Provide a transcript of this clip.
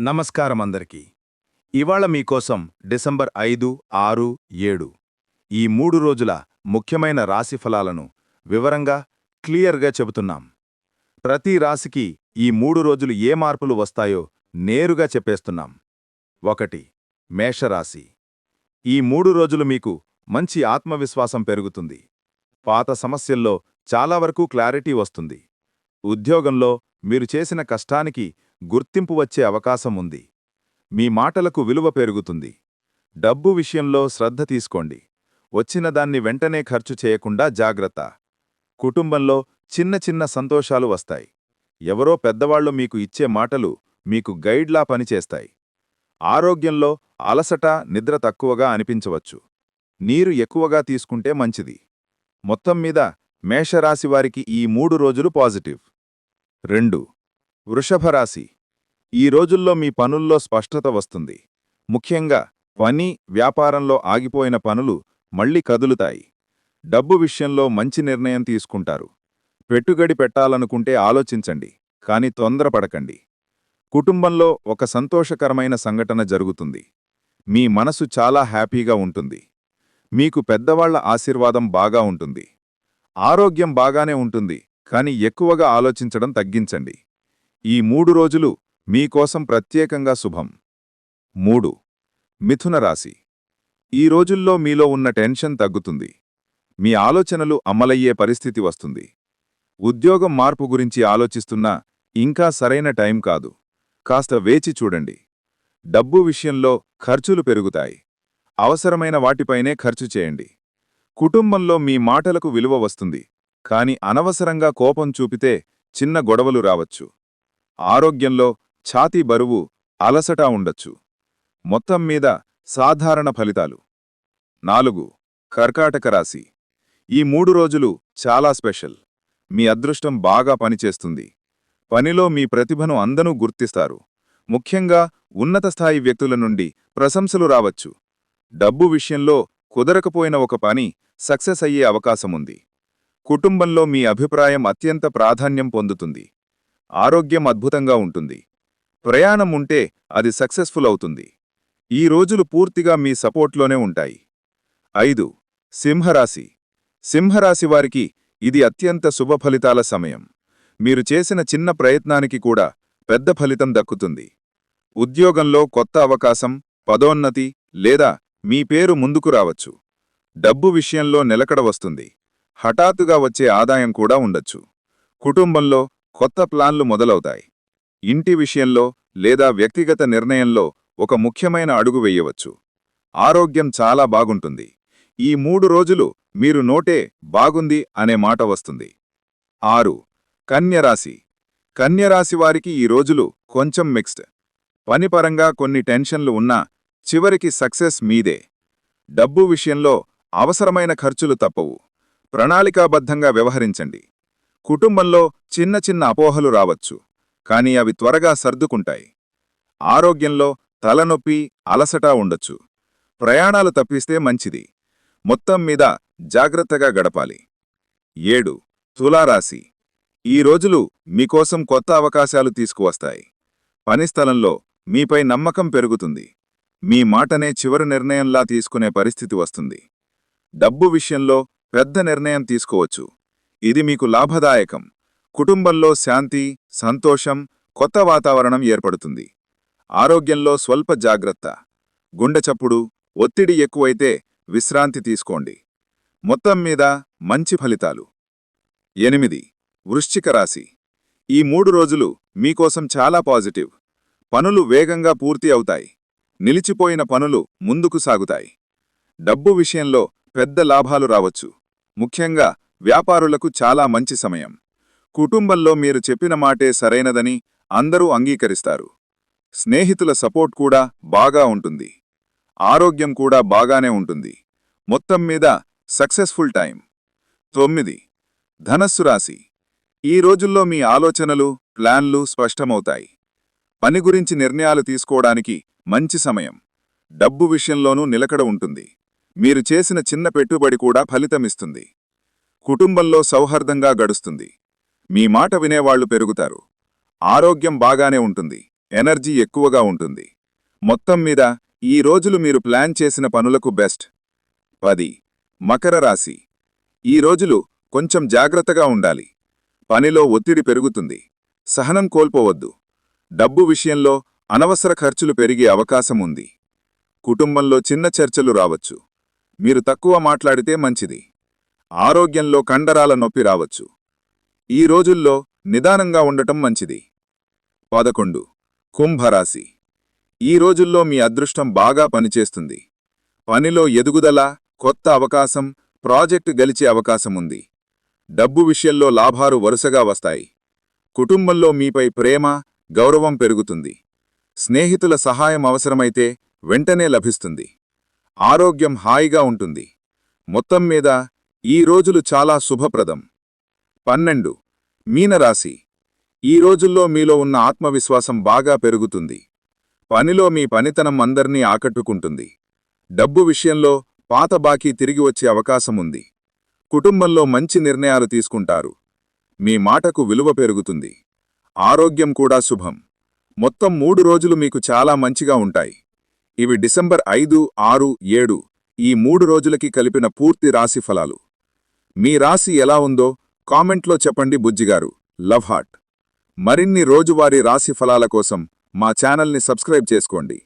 నమస్కారం అందరికీ ఇవాళ మీకోసం డిసెంబర్ ఐదు ఆరు ఏడు ఈ మూడు రోజుల ముఖ్యమైన రాశి ఫలాలను వివరంగా క్లియర్గా చెబుతున్నాం. ప్రతి రాశికి ఈ మూడు రోజులు ఏ మార్పులు వస్తాయో నేరుగా చెప్పేస్తున్నాం. ఒకటి మేషరాశి. ఈ మూడు రోజులు మీకు మంచి ఆత్మవిశ్వాసం పెరుగుతుంది. పాత సమస్యల్లో చాలా వరకు క్లారిటీ వస్తుంది. ఉద్యోగంలో మీరు చేసిన కష్టానికి గుర్తింపు వచ్చే అవకాశం ఉంది. మీ మాటలకు విలువ పెరుగుతుంది. డబ్బు విషయంలో శ్రద్ధ తీసుకోండి. వచ్చిన దాన్ని వెంటనే ఖర్చు చేయకుండా జాగ్రత్త. కుటుంబంలో చిన్న చిన్న సంతోషాలు వస్తాయి. ఎవరో పెద్దవాళ్ళు మీకు ఇచ్చే మాటలు మీకు గైడ్లా పనిచేస్తాయి. ఆరోగ్యంలో అలసట నిద్ర తక్కువగా అనిపించవచ్చు. నీరు ఎక్కువగా తీసుకుంటే మంచిది. మొత్తం మీద మేషరాశివారికి ఈ మూడు రోజులు పాజిటివ్. రెండు వృషభరాశి. ఈ రోజుల్లో మీ పనుల్లో స్పష్టత వస్తుంది. ముఖ్యంగా పని వ్యాపారంలో ఆగిపోయిన పనులు మళ్ళీ కదులుతాయి. డబ్బు విషయంలో మంచి నిర్ణయం తీసుకుంటారు. పెట్టుబడి పెట్టాలనుకుంటే ఆలోచించండి కాని తొందరపడకండి. కుటుంబంలో ఒక సంతోషకరమైన సంఘటన జరుగుతుంది. మీ మనసు చాలా హ్యాపీగా ఉంటుంది. మీకు పెద్దవాళ్ళ ఆశీర్వాదం బాగా ఉంటుంది. ఆరోగ్యం బాగానే ఉంటుంది కాని ఎక్కువగా ఆలోచించడం తగ్గించండి. ఈ మూడు రోజులు మీకోసం ప్రత్యేకంగా శుభం. మూడు. మిథున రాశి. ఈ రోజుల్లో మీలో ఉన్న టెన్షన్ తగ్గుతుంది. మీ ఆలోచనలు అమలయ్యే పరిస్థితి వస్తుంది. ఉద్యోగం మార్పు గురించి ఆలోచిస్తున్నా ఇంకా సరైన టైం కాదు. కాస్త వేచి చూడండి. డబ్బు విషయంలో ఖర్చులు పెరుగుతాయి. అవసరమైన వాటిపైనే ఖర్చు చేయండి. కుటుంబంలో మీ మాటలకు విలువ వస్తుంది. కాని అనవసరంగా కోపం చూపితే చిన్న గొడవలు రావచ్చు. ఆరోగ్యంలో ఛాతీ బరువు అలసట ఉండొచ్చు. మొత్తం మీద సాధారణ ఫలితాలు. నాలుగు. కర్కాటక రాశి. ఈ మూడు రోజులు చాలా స్పెషల్. మీ అదృష్టం బాగా పనిచేస్తుంది. పనిలో మీ ప్రతిభను అందనూ గుర్తిస్తారు. ముఖ్యంగా ఉన్నత స్థాయి వ్యక్తుల నుండి ప్రశంసలు రావచ్చు. డబ్బు విషయంలో కుదరకపోయిన ఒక పని సక్సెస్ అయ్యే అవకాశముంది. కుటుంబంలో మీ అభిప్రాయం అత్యంత ప్రాధాన్యం పొందుతుంది. ఆరోగ్యం అద్భుతంగా ఉంటుంది. ప్రయాణం ఉంటే అది సక్సెస్ఫుల్ అవుతుంది. ఈ రోజులు పూర్తిగా మీ సపోర్ట్లోనే ఉంటాయి. ఐదు సింహరాశి. సింహరాశి వారికి ఇది అత్యంత శుభ ఫలితాల సమయం. మీరు చేసిన చిన్న ప్రయత్నానికి కూడా పెద్ద ఫలితం దక్కుతుంది. ఉద్యోగంలో కొత్త అవకాశం పదోన్నతి లేదా మీ పేరు ముందుకు రావచ్చు. డబ్బు విషయంలో నిలకడ వస్తుంది. హఠాత్తుగా వచ్చే ఆదాయం కూడా ఉండొచ్చు. కుటుంబంలో కొత్త ప్లాన్లు మొదలవుతాయి. ఇంటి విషయంలో లేదా వ్యక్తిగత నిర్ణయంలో ఒక ముఖ్యమైన అడుగు వెయ్యవచ్చు ఆరోగ్యం చాలా బాగుంటుంది. ఈ మూడు రోజులు మీరు నోటే బాగుంది అనే మాట వస్తుంది. ఆరు. కన్యరాశి. కన్యరాశివారికి ఈ రోజులు కొంచెం మిక్స్డ్ పనిపరంగా కొన్ని టెన్షన్లు ఉన్నా చివరికి సక్సెస్ మీదే. డబ్బు విషయంలో అవసరమైన ఖర్చులు తప్పవు. ప్రణాళికాబద్ధంగా వ్యవహరించండి. కుటుంబంలో చిన్న చిన్న అపోహలు రావచ్చు కాని అవి త్వరగా సర్దుకుంటాయి. ఆరోగ్యంలో తలనొప్పి అలసట ఉండొచ్చు. ప్రయాణాలు తప్పిస్తే మంచిది. మొత్తం మీద జాగ్రత్తగా గడపాలి. ఏడు. తులారాశి. ఈ రోజులు మీకోసం కొత్త అవకాశాలు తీసుకువస్తాయి. పనిస్థలంలో మీపై నమ్మకం పెరుగుతుంది. మీ మాటనే చివరి నిర్ణయంలా తీసుకునే పరిస్థితి వస్తుంది. డబ్బు విషయంలో పెద్ద నిర్ణయం తీసుకోవచ్చు. ఇది మీకు లాభదాయకం. కుటుంబంలో శాంతి సంతోషం కొత్త వాతావరణం ఏర్పడుతుంది. ఆరోగ్యంలో స్వల్ప జాగ్రత్త. గుండెచప్పుడు ఒత్తిడి ఎక్కువైతే విశ్రాంతి తీసుకోండి. మొత్తం మీద మంచి ఫలితాలు. ఎనిమిది. వృశ్చిక రాశి. ఈ మూడు రోజులు మీకోసం చాలా పాజిటివ్. పనులు వేగంగా పూర్తి అవుతాయి. నిలిచిపోయిన పనులు ముందుకు సాగుతాయి. డబ్బు విషయంలో పెద్ద లాభాలు రావచ్చు. ముఖ్యంగా వ్యాపారులకు చాలా మంచి సమయం. కుటుంబంలో మీరు చెప్పిన మాటే సరైనదని అందరూ అంగీకరిస్తారు. స్నేహితుల సపోర్ట్ కూడా బాగా ఉంటుంది. ఆరోగ్యం కూడా బాగానే ఉంటుంది. మొత్తం మీద సక్సెస్ఫుల్ టైం. తొమ్మిది. ధనస్సు రాశి. ఈ రోజుల్లో మీ ఆలోచనలు ప్లాన్లు స్పష్టమవుతాయి. పని గురించి నిర్ణయాలు తీసుకోవడానికి మంచి సమయం. డబ్బు విషయంలోనూ నిలకడ ఉంటుంది. మీరు చేసిన చిన్న పెట్టుబడి కూడా ఫలితమిస్తుంది. కుటుంబంలో సౌహార్దంగా గడుస్తుంది. మీ మాట వినేవాళ్ళు పెరుగుతారు. ఆరోగ్యం బాగానే ఉంటుంది. ఎనర్జీ ఎక్కువగా ఉంటుంది. మొత్తం మీద ఈ రోజులు మీరు ప్లాన్ చేసిన పనులకు బెస్ట్. పది. మకర రాశి. ఈ రోజులు కొంచెం జాగ్రత్తగా ఉండాలి. పనిలో ఒత్తిడి పెరుగుతుంది. సహనం కోల్పోవద్దు. డబ్బు విషయంలో అనవసర ఖర్చులు పెరిగే అవకాశం ఉంది. కుటుంబంలో చిన్న చర్చలు రావచ్చు. మీరు తక్కువ మాట్లాడితే మంచిది. ఆరోగ్యంలో కండరాల నొప్పి రావచ్చు. ఈ రోజుల్లో నిదానంగా ఉండటం మంచిది. పదకొండు. కుంభరాశి. ఈ రోజుల్లో మీ అదృష్టం బాగా పనిచేస్తుంది. పనిలో ఎదుగుదల కొత్త అవకాశం ప్రాజెక్టు గెలిచే అవకాశం ఉంది. డబ్బు విషయంలో లాభాలు వరుసగా వస్తాయి. కుటుంబంలో మీపై ప్రేమ గౌరవం పెరుగుతుంది. స్నేహితుల సహాయం అవసరమైతే వెంటనే లభిస్తుంది. ఆరోగ్యం హాయిగా ఉంటుంది. మొత్తం మీద ఈ రోజులు చాలా శుభప్రదం. పన్నెండు. మీనరాశి. ఈ రోజుల్లో మీలో ఉన్న ఆత్మవిశ్వాసం బాగా పెరుగుతుంది. పనిలో మీ పనితనం అందర్నీ ఆకట్టుకుంటుంది. డబ్బు విషయంలో పాత బాకీ తిరిగి వచ్చే అవకాశముంది. కుటుంబంలో మంచి నిర్ణయాలు తీసుకుంటారు. మీ మాటకు విలువ పెరుగుతుంది. ఆరోగ్యం కూడా శుభం. మొత్తం మూడు రోజులు మీకు చాలా మంచిగా ఉంటాయి. ఇవి డిసెంబర్ ఐదు ఆరు ఏడు ఈ మూడు రోజులకి కలిపిన పూర్తి రాశి ఫలాలు. మీ రాశి ఎలా ఉందో కామెంట్లో చెప్పండి బుజ్జిగారు. Love heart. మరిన్ని రోజువారీ రాశి ఫలాల కోసం మా ఛానల్ని సబ్స్క్రైబ్ చేసుకోండి.